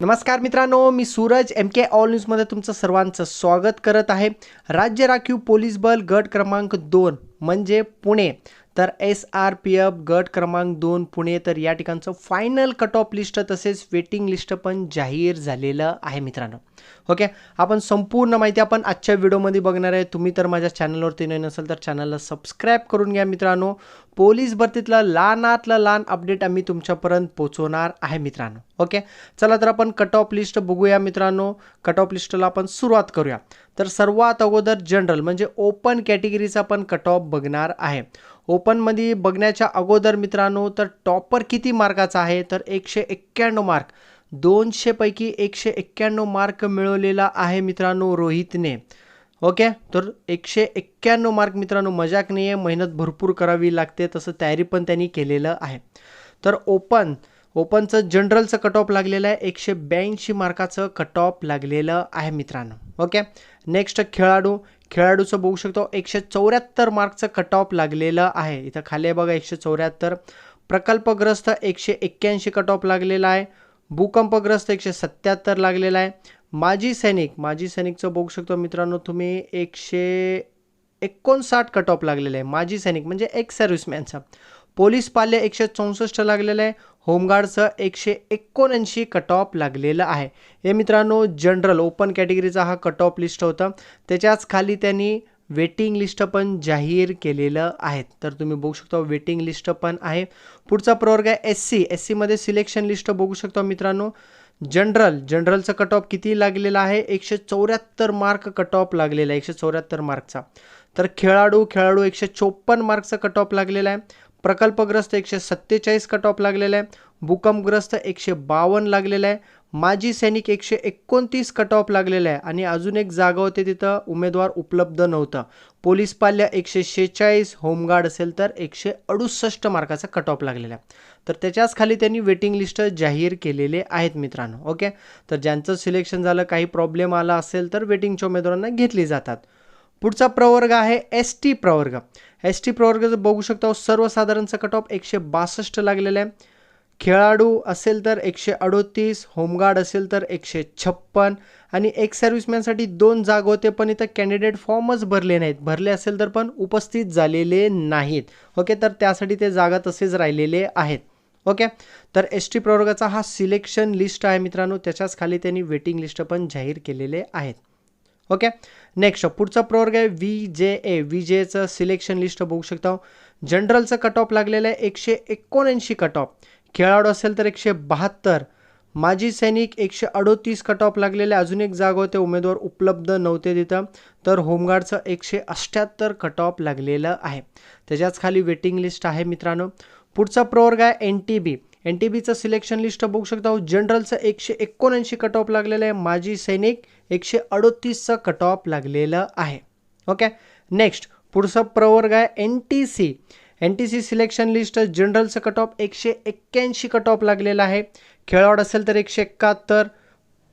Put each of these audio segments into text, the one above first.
नमस्कार मित्रांनो मी सूरज एम के ऑल न्यूजमध्ये तुमचं सर्वांचं स्वागत करत आहे. राज्य राखीव पोलीस बल गट क्रमांक दोन म्हणजे पुणे. तर एस आर पी एफ गट क्रमांक दोन पुणे तर या ठिकाणचं फायनल कट ऑफ लिस्ट तसेच वेटिंग लिस्ट पण जाहीर झालेलं आहे मित्रांनो. ओके? आपण संपूर्ण माहिती आपण आजच्या व्हिडिओमध्ये बघणार आहे. तुम्ही तर माझ्या चॅनलवरती नाही नसेल तर चॅनलला सबस्क्राईब करून घ्या मित्रांनो. पोलीस भरतीतलं लहानातलं लहान अपडेट आम्ही तुमच्यापर्यंत पोहोचवणार आहे मित्रांनो. ओके? चला तर आपण कट ऑफ लिस्ट बघूया मित्रांनो. कट ऑफ लिस्टला आपण सुरुवात करूया. तर सर्वात अगोदर जनरल म्हणजे ओपन कॅटेगरीचा पण कट ऑफ बघणार आहे. ओपनमध्ये बघण्याच्या अगोदर मित्रांनो तर टॉपर किती मार्काचा आहे? तर एकशे एक्क्याण्णव मार्क दोनशेपैकी एकशे एक्क्याण्णव मार्क मिळवलेला आहे मित्रांनो रोहितने. ओके? तर एकशे एक्क्याण्णव मार्क मित्रांनो मजाक नाही आहे मेहनत भरपूर करावी लागते तसं तयारी पण त्यांनी केलेलं आहे. तर ओपन ओपनचं जनरलचं कट ऑफ लागलेलं आहे एकशे ब्याऐंशी मार्काचं कट ऑफ लागलेलं आहे मित्रांनो. ओके? नेक्स्ट खेळाडू खेळाडूचं बघू शकतो एकशे चौऱ्याहत्तर मार्कचं कट ऑफ लागलेलं आहे. इथं खाली बघा एकशे चौऱ्याहत्तर. प्रकल्पग्रस्त एकशे एक्क्याऐंशी कट ऑफ लागलेला आहे. भूकंपग्रस्त एकशे सत्याहत्तर लागलेला आहे. माजी सैनिक माजी सैनिकचं बघू शकतो मित्रांनो तुम्ही एकशे एकोणसाठ कट ऑफ लागलेलं आहे. माजी सैनिक म्हणजे एक्स सर्व्हिसमॅनचा पोलीस पाल्य एकशे चौसष्ट लागलेलं आहे. होमगार्डचं एकशे एकोणऐंशी कट ऑफ लागलेलं आहे. हे मित्रांनो जनरल ओपन कॅटेगरीचा हा कट ऑफ लिस्ट होता. त्याच्याच खाली त्यांनी वेटिंग लिस्ट पण जाहीर केलेलं आहेत तर तुम्ही बघू शकता वेटिंग लिस्ट पण आहे. पुढचा प्रवर्ग आहे एस सी एस सीमध्ये सिलेक्शन लिस्ट बघू शकतो मित्रांनो. जनरल जनरलचा कट ऑफ किती लागलेला आहे? एकशे चौऱ्याहत्तर मार्क कट ऑफ लागलेला आहे. एकशे चौऱ्याहत्तर मार्कचा तर खेळाडू खेळाडू एकशे चोपन्न मार्कचा कट ऑफ लागलेला आहे. प्रकल्पग्रस्त एकशे सत्तेचाळीस कट ऑफ लागलेला आहे. भूकंपग्रस्त एकशे बावन्न लागलेला आहे. माजी सैनिक एकशे एकोणतीस कट ऑफ लागलेला आहे आणि अजून एक जागा होते तिथं उमेदवार उपलब्ध नव्हतं. पोलीस पाल्य एकशे शेहेचाळीस होमगार्ड असेल तर एकशे अडुसष्ट मार्काचा कट ऑफ लागलेला आहे. तर त्याच्याच खाली त्यांनी वेटिंग लिस्ट जाहीर केलेले आहेत मित्रांनो ओके तर ज्यांचं सिलेक्शन झालं काही प्रॉब्लेम आला असेल तर वेटिंगच्या उमेदवारांना घेतली जातात. पुढचा प्रवर्ग आहे एस टी प्रवर्ग. एस टी प्रवर्ग जर बघू शकता सर्वसाधारणचा कट ऑफ एकशे बासष्ट लागलेला आहे. खेळाडू असेल तर एकशे अडोतीस होमगार्ड असेल तर एकशे छप्पन आणि एक सर्व्हिसमॅनसाठी दोन जाग होते पण इथं कॅन्डिडेट फॉर्मच भरले नाहीत. भरले असेल तर पण उपस्थित झालेले नाहीत. ओके तर त्यासाठी ते जागा तसेच राहिलेले आहेत. ओके तर एस टी प्रवर्गाचा हा सिलेक्शन लिस्ट आहे मित्रांनो. त्याच्याच खाली त्यांनी वेटिंग लिस्ट पण जाहीर केलेले आहेत. ओके नेक्स्ट पुढचा प्रवर्ग आहे V J A V J एचं सिलेक्शन लिस्ट बघू शकता. जनरलचं कट ऑफ लागलेलं आहे एकशे एकोणऐंशी कट ऑफ खेळाडू असेल तर एकशे बहात्तर. माजी सैनिक एकशे अडोतीस कट ऑफ लागलेले अजून एक जागा होते. उमेदवार उपलब्ध नव्हते तिथं. तर होमगार्डचं एकशे अठ्ठ्याहत्तर कट ऑफ लागलेलं आहे. त्याच्याच खाली वेटिंग लिस्ट आहे मित्रांनो. पुढचा प्रवर्ग आहे N T B N T बीचं selection list बघू शकता. जनरलचं एकशे एकोणऐंशी कट ऑफ लागलेलं आहे. माजी सैनिक एकशे अडोतीसचं कट ऑफ लागलेलं आहे. ओके नेक्स्ट पुढचा प्रवर्ग आहे N T C N T C selection list जनरलचं cut off एकशे एक्क्याऐंशी कट ऑफ लागलेलं आहे. खेळाडू असेल तर एकशे एकाहत्तर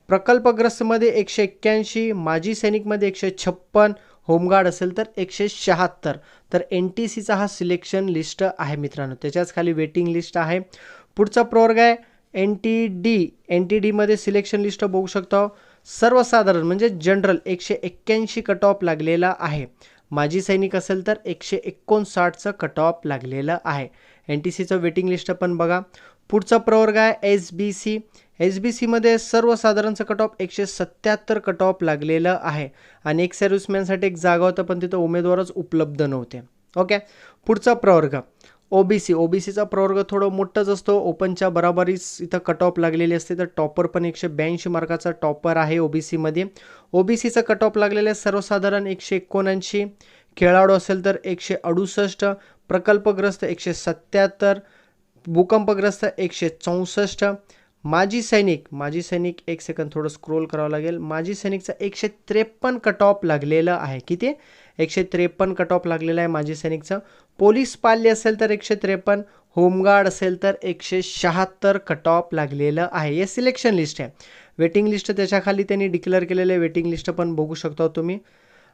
प्रकल्पग्रस्तमध्ये एकशे एक्क्याऐंशी माजी सैनिकमध्ये एकशे छप्पन होमगार्ड असेल तर एकशे शहात्तर. तर एन टी सीचा हा सिलेक्शन लिस्ट आहे मित्रांनो. त्याच्याच खाली वेटिंग लिस्ट आहे. पुढचा प्रवर्ग आहे N T D. N T डीमध्ये सिलेक्शन लिस्ट बघू शकतो. सर्वसाधारण म्हणजे जनरल एकशे एक्क्याऐंशी कट ऑफ लागलेला आहे. माजी सैनिक असेल तर एकशे एकोणसाठचं कट ऑफ लागलेलं आहे. एन टी सीचं वेटिंग लिस्ट पण बघा. पुढचा प्रवर्ग आहे S B C S B सीमध्ये सर्वसाधारणचं कट ऑफ एकशे सत्याहत्तर कट ऑफ लागलेलं आहे. आणि एक सर्व्हिसमॅनसाठी एक जागा होतं पण तिथं उमेदवारच उपलब्ध नव्हते. ओके पुढचा प्रवर्ग. O B C O B सीचा प्रवर्ग थोडं मोठंच असतो. ओपनच्या बराबरीच इथं कट ऑफ लागलेली असते. तर टॉपर पण एकशे ब्याऐंशी मार्काचा टॉपर आहे ओ बी सीमध्ये ओ बी सीचा कट ऑफ लागलेलं आहे. सर्वसाधारण एकशे एकोणऐंशी. खेळाडू असेल तर एकशे अडुसष्ट. प्रकल्पग्रस्त एकशे सत्याहत्तर. भूकंपग्रस्त एकशे चौसष्ट. माजी सैनिक माजी सैनिक एक सेकंद थोडं स्क्रोल करावं लागेल. माजी सैनिकचा एकशे त्रेपन्न कट ऑफ लागलेलं आहे. किती? एकशे त्रेपन्न कट ऑफ लागलेलं आहे माजी सैनिकचं. पोलीस पाल्य असेल तर एकशे त्रेपन्न होमगार्ड असेल तर एकशे शहात्तर कट ऑफ लागलेलं आहे. हे सिलेक्शन लिस्ट आहे. वेटिंग लिस्ट त्याच्याखाली त्यांनी डिक्लेअर केलेलं आहे. वेटिंग लिस्ट पण बघू शकता तुम्ही.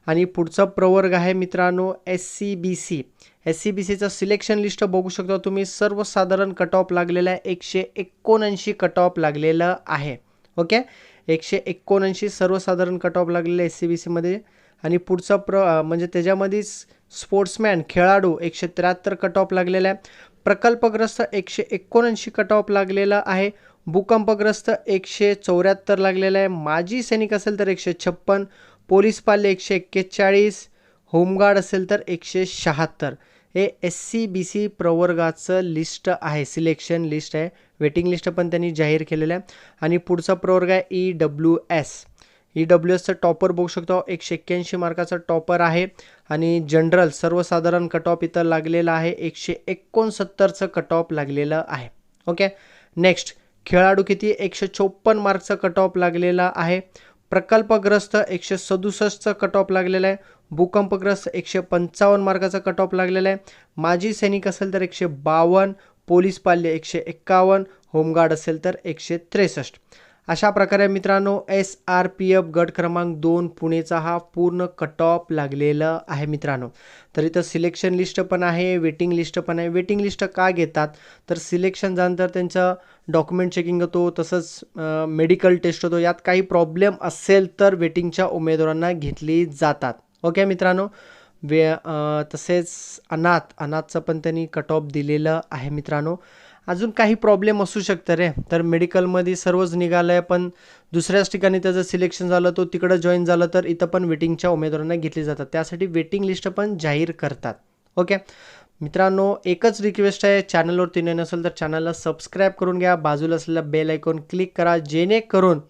आणि पुढचा प्रवर्ग आहे मित्रांनो S C B C S C B सीचं सिलेक्शन लिस्ट बघू शकता तुम्ही. सर्वसाधारण कट ऑफ लागलेला आहे. एकशे एकोणऐंशी कट ऑफ लागलेलं आहे. ओके एकशे एकोणऐंशी सर्वसाधारण कट ऑफ लागलेलं एस सी बी सीमध्ये आणि पुढचा प्र म्हणजे त्याच्यामध्ये स्पोर्ट्समॅन खेळाडू एकशे त्र्याहत्तर कट ऑफ लागलेला आहे. प्रकल्पग्रस्त एकशे एकोणऐंशी कट ऑफ लागलेला आहे. भूकंपग्रस्त एकशे चौऱ्याहत्तर लागलेला आहे. माजी सैनिक असेल तर एकशे छप्पन. पोलीस पाल्य एकशे एक्केचाळीस होमगार्ड असेल तर एकशे शहात्तर. हे एस सी बी सी प्रवर्गाचं लिस्ट आहे सिलेक्शन लिस्ट आहे वेटिंग लिस्ट पण त्यांनी जाहीर केलेलं आहे. आणि पुढचा प्रवर्ग आहे E W S E W एसचं टॉपर बघू शकतो. एकशे एक्क्याऐंशी मार्काचा टॉपर आहे. आणि जनरल सर्वसाधारण कट ऑफ इथं लागलेलं आहे. एकशे एकोणसत्तरचं कट ऑफ लागलेलं आहे. ओके नेक्स्ट खेळाडू किती? एकशे चोपन्न मार्कचं कट ऑफ लागलेला आहे. प्रकल्पग्रस्त एकशे सदुसष्टचा कट ऑफ लागलेला आहे. भूकंपग्रस्त एकशे पंचावन्न मार्काचा कट ऑफ लागलेला आहे. माजी सैनिक असेल तर एकशे बावन्न पोलीस पाल्य एकशे एक्कावन्न होमगार्ड असेल तर एकशे त्रेसष्ट. अशा प्रकारे मित्रांनो एस आर पी एफ गट क्रमांक दोन पुणेचा हा पूर्ण कट ऑफ लागलेला आहे मित्रांनो. तर इथं सिलेक्शन लिस्ट पण आहे वेटिंग लिस्ट पण आहे. वेटिंग लिस्ट का घेतात? तर सिलेक्शन झाल्यानंतर त्यांचं डॉक्युमेंट चेकिंग होतो तसंच मेडिकल टेस्ट होतो. यात काही प्रॉब्लेम असेल तर वेटिंगच्या उमेदवारांना घेतली जातात. ओके मित्रांनो? वे तसेच अनाथ अनाथचं पण त्यांनी कट ऑफ दिलेलं आहे मित्रांनो. अजून काही प्रॉब्लेम असू शकतं रे. तर मेडिकलमध्ये सर्वच निघालं आहे पण दुसऱ्याच ठिकाणी त्याचं सिलेक्शन झालं तो तिकडं जॉईन झालं तर इथं पण वेटिंगच्या उमेदवारांना घेतली जातात. त्यासाठी वेटिंग लिस्ट पण जाहीर करतात. ओके मित्रांनो एकच रिक्वेस्ट आहे चॅनलवरती तिने नसेल तर चॅनलला सबस्क्राईब करून घ्या. बाजूला असलेला बेल ऐकून क्लिक करा जेणेकरून